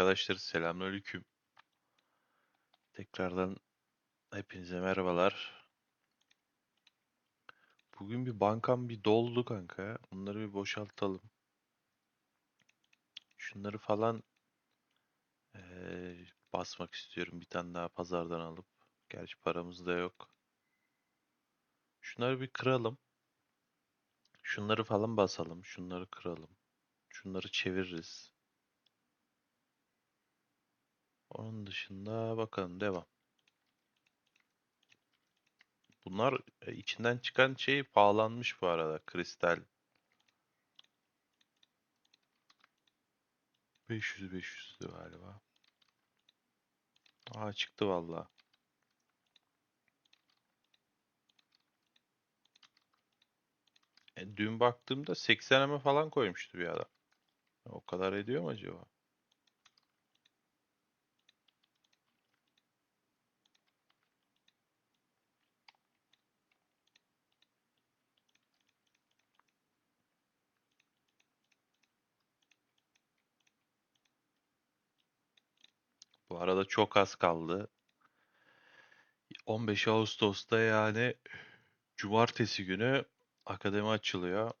Arkadaşlar selamünaleyküm. Tekrardan hepinize merhabalar. Bugün bir bankam bir doldu kanka. Bunları bir boşaltalım. Şunları falan eee, basmak istiyorum. Bir tane daha pazardan alıp. Gerçi paramız da yok. Şunları bir kıralım. Şunları falan basalım. Şunları kıralım. Şunları çeviririz. Onun dışında bakalım devam. Bunlar e, içinden çıkan şey pahalanmış bu arada. Kristal. 500 500'dü galiba. Aa çıktı valla. E, dün baktığımda 80 eme falan koymuştu bir adam. O kadar ediyor mu acaba? Bu arada çok az kaldı. 15 Ağustos'ta yani cumartesi günü akademi açılıyor.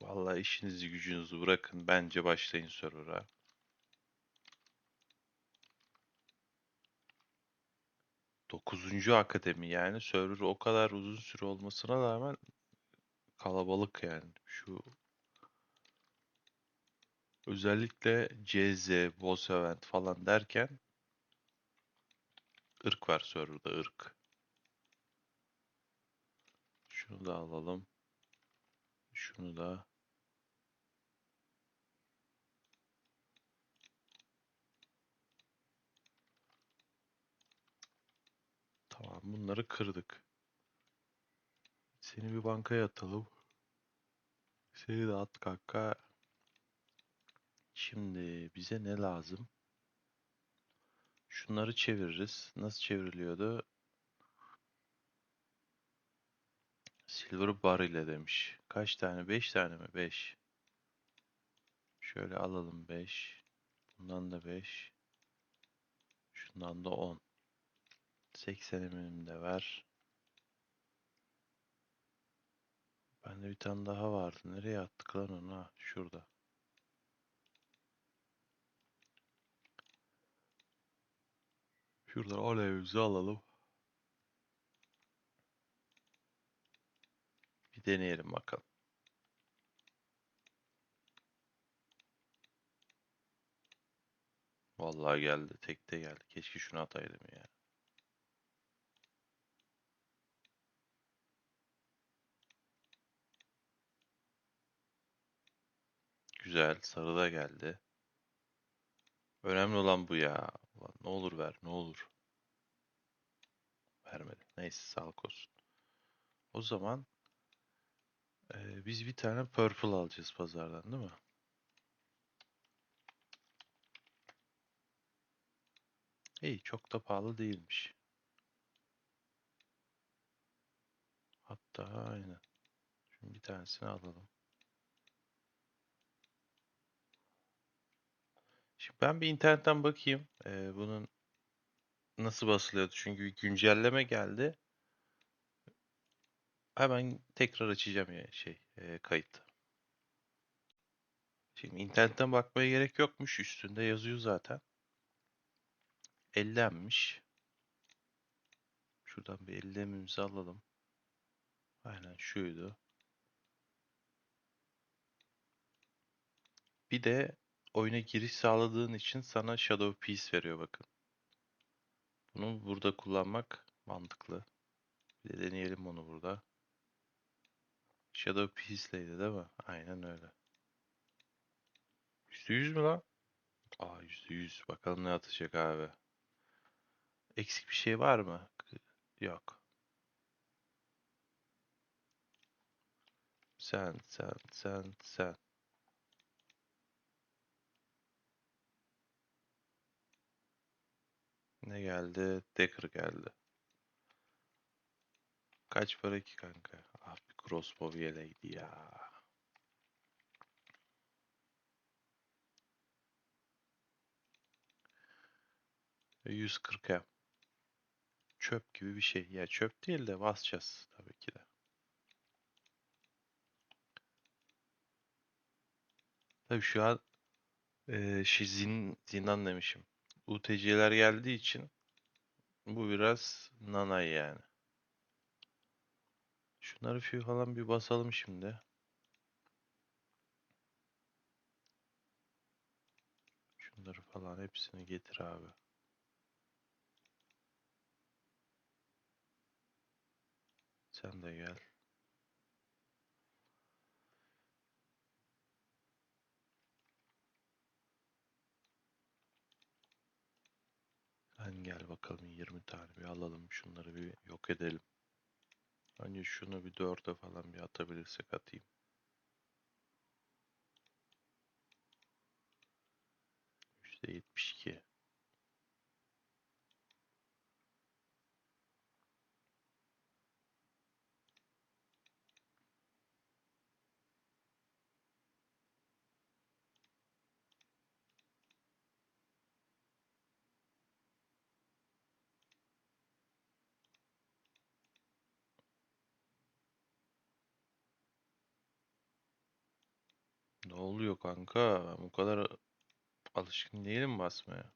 Vallahi işinizi gücünüzü bırakın. Bence başlayın server'a. Dokuzuncu akademi yani server o kadar uzun süre olmasına rağmen kalabalık yani. Şu özellikle CZ, Boss Event falan derken ırk var serverda ırk. Şunu da alalım. Şunu da. Tamam bunları kırdık. Seni bir bankaya atalım. Seni de at kanka. Şimdi bize ne lazım? Şunları çeviririz. Nasıl çevriliyordu? Silver bar ile demiş. Kaç tane? 5 tane mi? 5. Şöyle alalım 5. Bundan da 5. Şundan da 10. 80 eminim de ver. Bende bir tane daha vardı. Nereye attık lan onu? Ha, şurada. Şuradan alevimizi alalım. Bir deneyelim bakalım. Vallahi geldi. Tekte geldi. Keşke şunu ataydım ya. Güzel. Sarı da geldi. Önemli olan bu ya. Ulan ne olur ver. Ne olur. Vermedi. Neyse sağlık olsun. O zaman eee, biz bir tane purple alacağız pazardan değil mi? İyi çok da pahalı değilmiş. Hatta aynen. Şimdi bir tanesini alalım. Ben bir internetten bakayım. eee, bunun nasıl basılıyordu? Çünkü bir güncelleme geldi. Hemen tekrar açacağım ya şey eee, kayıt. Şimdi internetten bakmaya gerek yokmuş. Üstünde yazıyor zaten. 50'enmiş. Şuradan bir 50'imizi alalım. Aynen şuydu. Bir de oyuna giriş sağladığın için sana Shadow Piece veriyor bakın. Bunu burada kullanmak mantıklı. Bir de deneyelim onu burada. Shadow Piece'leydi değil mi? Aynen öyle. %100 mü lan? Aa %100. Bakalım ne atacak abi. Eksik bir şey var mı? Yok. Sen, sen, sen, sen. Ne geldi? Decker geldi. Kaç para ki kanka? Ah bir crossbow yeleydi ya. Ve 140'a. Çöp gibi bir şey. Ya çöp değil de basacağız tabii ki de. Tabii şu an eee şey zin, zindan demişim. UTC'ler geldiği için bu biraz nanay yani. Şunları fi falan bir basalım şimdi. Şunları falan hepsini getir abi. Sen de gel. Sen gel bakalım 20 tane bir alalım. Şunları bir yok edelim. Önce şunu bir 4'e falan bir atabilirsek atayım. %72. Ne oluyor kanka? Ben bu kadar alışkın değilim basmaya.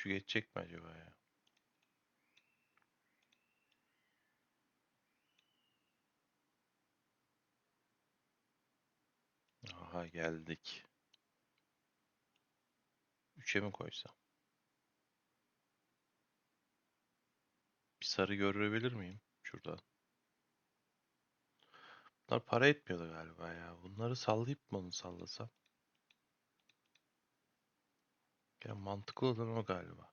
Şu geçecek mi acaba ya? Aha geldik. 3'e mi koysam? Bir sarı görebilir miyim? Şuradan. Bunlar para etmiyordu galiba ya. Bunları sallayıp mı onu sallasam? Ya mantıklı olan o galiba.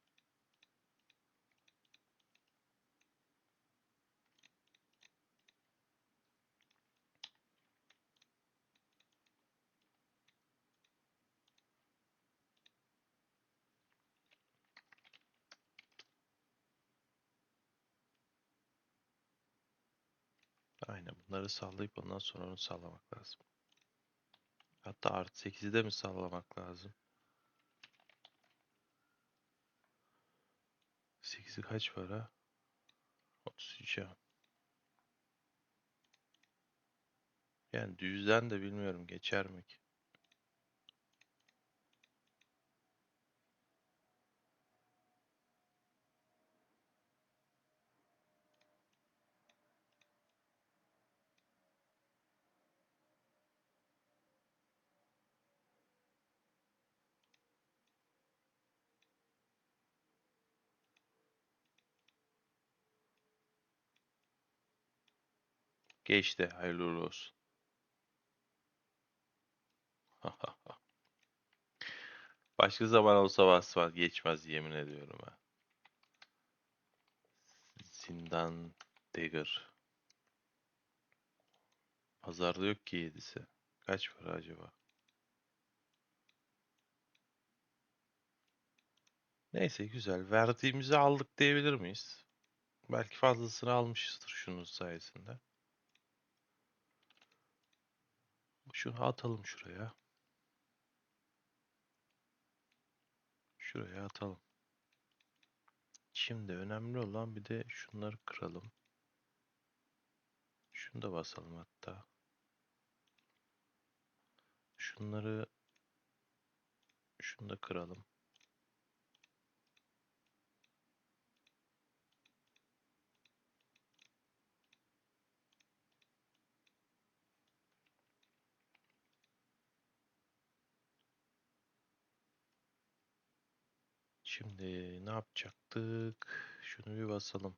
Aynen bunları sallayıp ondan sonra onu sallamak lazım. Hatta artı 8'i de mi sallamak lazım? 8'i kaç para? 33 ya. Yani düzden de bilmiyorum geçer mi ki? Geçti. Hayırlı uğurlu olsun. Başka zaman olsa basmaz geçmez yemin ediyorum ha. Zindan Dagger. Pazarda yok ki yedisi. Kaç para acaba? Neyse güzel. Verdiğimizi aldık diyebilir miyiz? Belki fazlasını almışızdır şunun sayesinde. Şunu atalım şuraya. Şuraya atalım. Şimdi önemli olan bir de şunları kıralım. Şunu da basalım hatta. Şunları şunu da kıralım. Şimdi ne yapacaktık? Şunu bir basalım.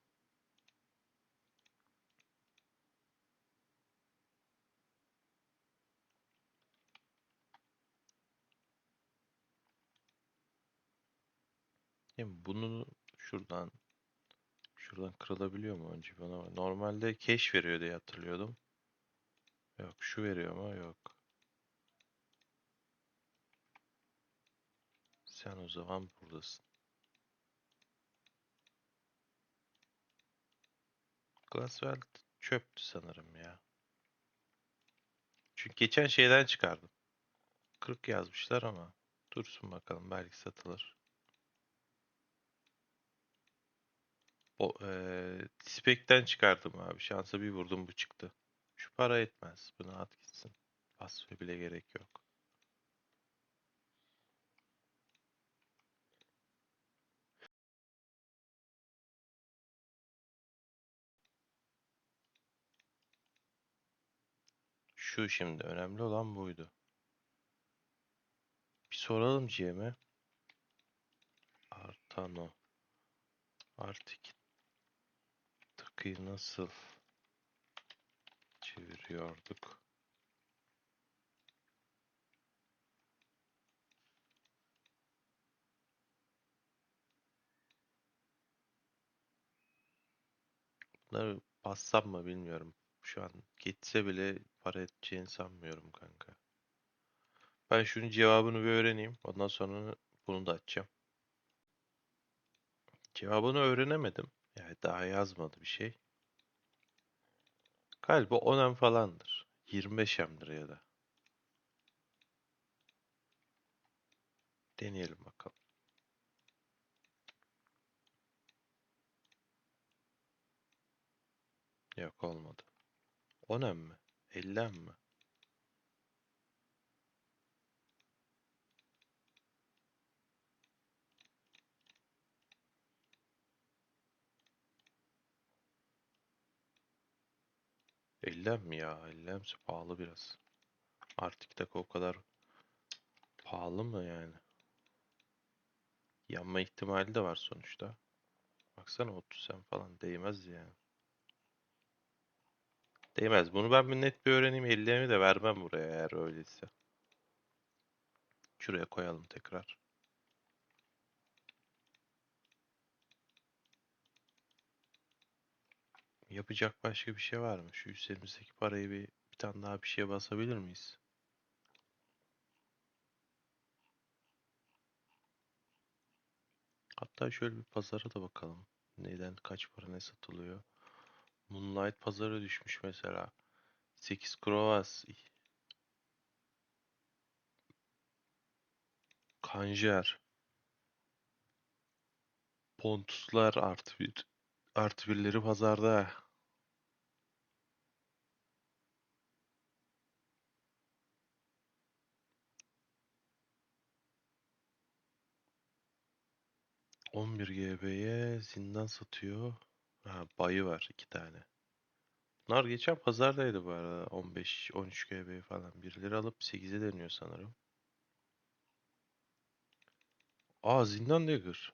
Şimdi bunu şuradan şuradan kırılabiliyor mu önce bana? Normalde keş veriyor diye hatırlıyordum. Yok şu veriyor mu? Yok. Sen o zaman buradasın. Glasswell çöptü sanırım ya. Çünkü geçen şeyden çıkardım. 40 yazmışlar ama dursun bakalım belki satılır. O eee Spek'ten çıkardım abi. Şansa bir vurdum bu çıktı. Şu para etmez. Bunu at gitsin. Vasfı bile gerek yok. Şu şimdi önemli olan buydu. Bir soralım GM'e. Artano. Artık takıyı nasıl çeviriyorduk? Bunları bassam mı bilmiyorum. Şu an geçse bile para edeceğini sanmıyorum kanka. Ben şunun cevabını bir öğreneyim. Ondan sonra bunu da açacağım. Cevabını öğrenemedim. Yani daha yazmadı bir şey. Galiba 10 falandır. 25 emdir ya da. Deneyelim bakalım. Yok olmadı. 10 mi? 50 mi? Ellem ya? Ellemse pahalı biraz. Artık da o kadar pahalı mı yani? Yanma ihtimali de var sonuçta. Baksana 30 sen falan değmez yani. Değmez. Bunu ben bir net bir öğreneyim. 50'mi de vermem buraya eğer öyleyse. Şuraya koyalım tekrar. Yapacak başka bir şey var mı? Şu üzerimizdeki parayı bir, bir tane daha bir şeye basabilir miyiz? Hatta şöyle bir pazara da bakalım. Neden kaç para ne satılıyor? Moonlight pazara düşmüş mesela. 8 Krovas. Kanjer. Pontuslar artı bir. Artı birleri pazarda. On bir GB'ye zindan satıyor. Ha, bayı var iki tane. Bunlar geçen pazardaydı bu arada. 15-13 GB falan. Birileri alıp 8'e deniyor sanırım. Aa zindan dagger.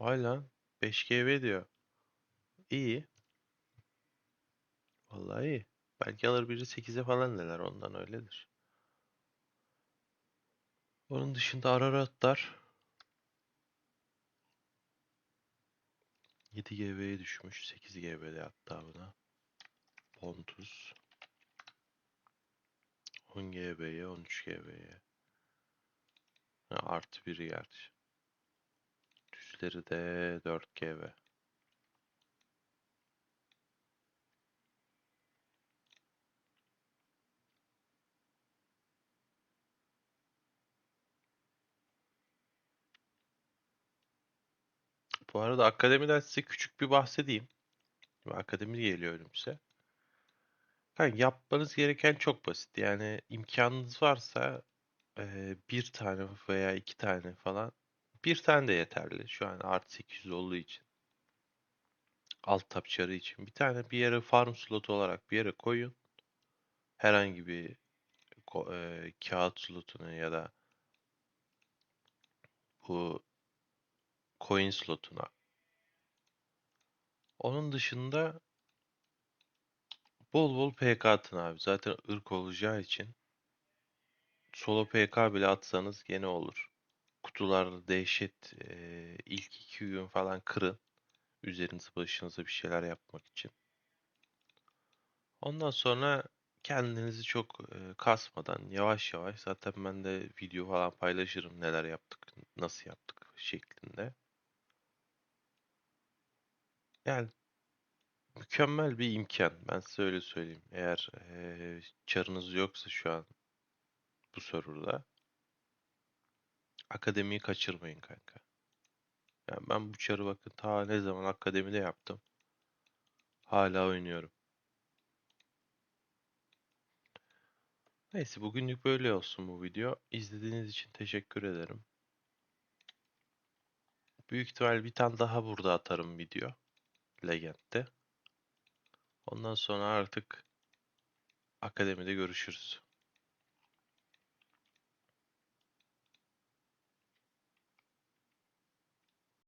Vay lan. 5 GB diyor. İyi. Vallahi iyi. Belki alır biri 8'e falan neler ondan öyledir. Onun dışında Araratlar 7 GB'ye düşmüş. 8 GB'de hatta buna. Pontus 10 GB'ye 13 GB'ye. Artı 1 gerçi. Düzleri de 4 GB. Bu arada akademiden size küçük bir bahsedeyim. Şimdi akademi geliyor önümüze. Yani yapmanız gereken çok basit. Yani imkanınız varsa eee, bir tane veya iki tane falan. Bir tane de yeterli. Şu an artı 800 olduğu için. Alt tab için. Bir tane bir yere farm slotu olarak bir yere koyun. Herhangi bir eee, kağıt slotunu ya da bu coin slotuna. Onun dışında bol bol PK atın abi. Zaten ırk olacağı için. solo PK bile atsanız gene olur. Kutular dehşet eee, ilk iki gün falan kırın. Üzerinize başınıza bir şeyler yapmak için. Ondan sonra kendinizi çok eee, kasmadan yavaş yavaş zaten ben de video falan paylaşırım neler yaptık, nasıl yaptık şeklinde. Yani mükemmel bir imkan. Ben size öyle söyleyeyim. Eğer eee çarınız yoksa şu an bu serverda akademiyi kaçırmayın kanka. Yani ben bu çarı bakın ta ne zaman akademide yaptım. Hala oynuyorum. Neyse bugünlük böyle olsun bu video. İzlediğiniz için teşekkür ederim. Büyük ihtimal bir tane daha burada atarım video. Legend'de. Ondan sonra artık akademide görüşürüz.